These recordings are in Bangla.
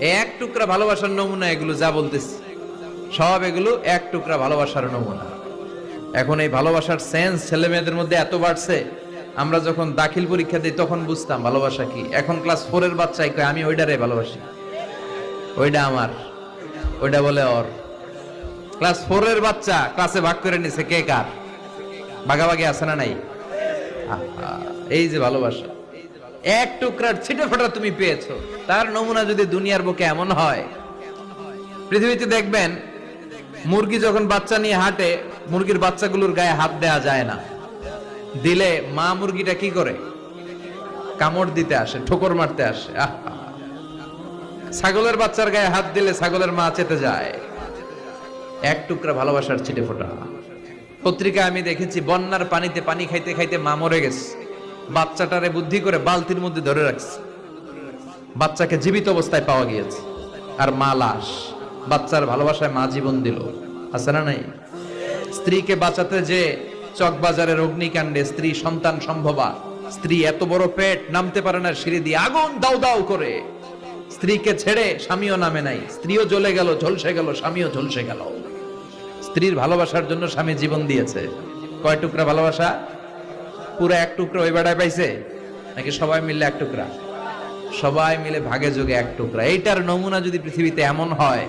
এক টুকরা ভালোবাসার নমুনা এগুলো যা বলতেছি। সব এগুলো এক টুকরা ভালোবাসার নমুনা। এখন এই ভালোবাসার সেন্স ছেলে মেয়েদের মধ্যে এত বাড়ছে, আমরা যখন দাখিল পরীক্ষা দিই তখন বুঝতাম ভালোবাসা কি। এখন ক্লাস ফোরের বাচ্চাই কয়, আমি ওইটারে ভালোবাসি। ওইটা আমার ওইটা বলে ওর। ক্লাস ফোরের বাচ্চা ক্লাসে ভাগ করে নিছে, কে কার? ভাগাভাগি আছে না নাই? এই যে ভালোবাসা। এক টুকরার ছিটে ফোটা তুমি পেয়েছ। তার নমুনা যদি দুনিয়ার বুকে এমন হয়, পৃথিবীতে দেখবেন, মুরগি যখন বাচ্চা নিয়ে হাঁটে, মুরগির বাচ্চাগুলোর গায়ে হাত দেয়া যায় না। দিলে মা মুরগিটা কি করে? কামড় দিতে আসে, ঠোকর মারতে আসে। ছাগলের বাচ্চার গায়ে হাত দিলে ছাগলের মা চেতে যায়। এক টুকরা ভালোবাসার ছিটে ফোটা। পত্রিকায় আমি দেখেছি, বন্যার পানিতে পানি খাইতে খাইতে মা মরে গেছে। বাচ্চাটারে বুদ্ধি করে বালতির মধ্যে ধরে রাখছে। বাচ্চাকে জীবিত অবস্থায় পাওয়া গিয়েছে। আর মা লাশ। বাচ্চার ভালোবাসায় মা জীবন দিল। আছে না নাই? স্ত্রীকে বাঁচাতে যে চকবাজারের অগ্নিকাণ্ডে স্ত্রী সন্তান সম্ভবা। স্ত্রী এত বড় পেট, নামতে পারে না সিঁড়ি দিয়ে। আগুন দাউ দাউ করে। স্ত্রীকে ছেড়ে স্বামীও নামে নাই। স্ত্রীও জ্বলে গেল, ঝলসে গেল, স্বামীও ঝলসে গেল। স্ত্রীর ভালোবাসার জন্য স্বামী জীবন দিয়েছে। কয় টুকরা ভালোবাসা? পুরো এক টুকরা ওই বেড়ায় পাইছে? নাকি সবাই মিলে এক টুকরা? সবাই মিলে ভাগে যোগে এক টুকরা। এইটার নমুনা যদি পৃথিবীতে এমন হয়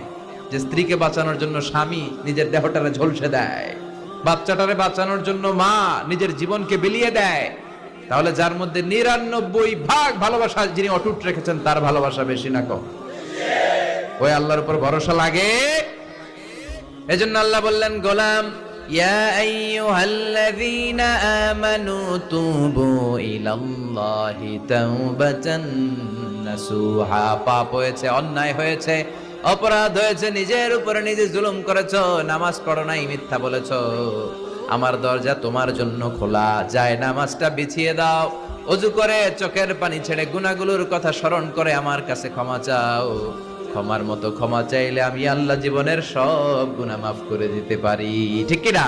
যে স্ত্রীকে বাঁচানোর জন্য স্বামী নিজের দেহটারে ঝলসে দেয়, বাচ্চাটারে বাঁচানোর জন্য মা নিজের জীবনকে বিলিয়ে দেয়, তাহলে যার মধ্যে নিরানব্বই ভাগ ভালোবাসা যিনি অটুট রেখেছেন, তার ভালোবাসা বেশি না কম। ওই আল্লাহর উপর ভরসা লাগে। এজন্য আল্লাহ বললেন, গোলাম ইয়া আইয়ুহাল্লাযীনা আমানু তুবু ইলাল্লাহি তাওবাতান নাসুহা পাপ হয়েছে, অন্যায় হয়েছে, অপরাধ হয়েছে, নিজের উপরে নিজে জুলুম করেছ, নামাজ পড়ো নাই, মিথ্যা বলেছ। আমার দরজা তোমার জন্য খোলা, যায় নামাজটা বিছিয়ে দাও। অজু করে চোখের পানি ছেড়ে গুনাগুলোর কথা স্মরণ করে আমার কাছে ক্ষমা চাও। ক্ষমার মতো ক্ষমা চাইলে আমি আল্লাহ জীবনের সব গুণা মাফ করে দিতে পারি। ঠিক কি না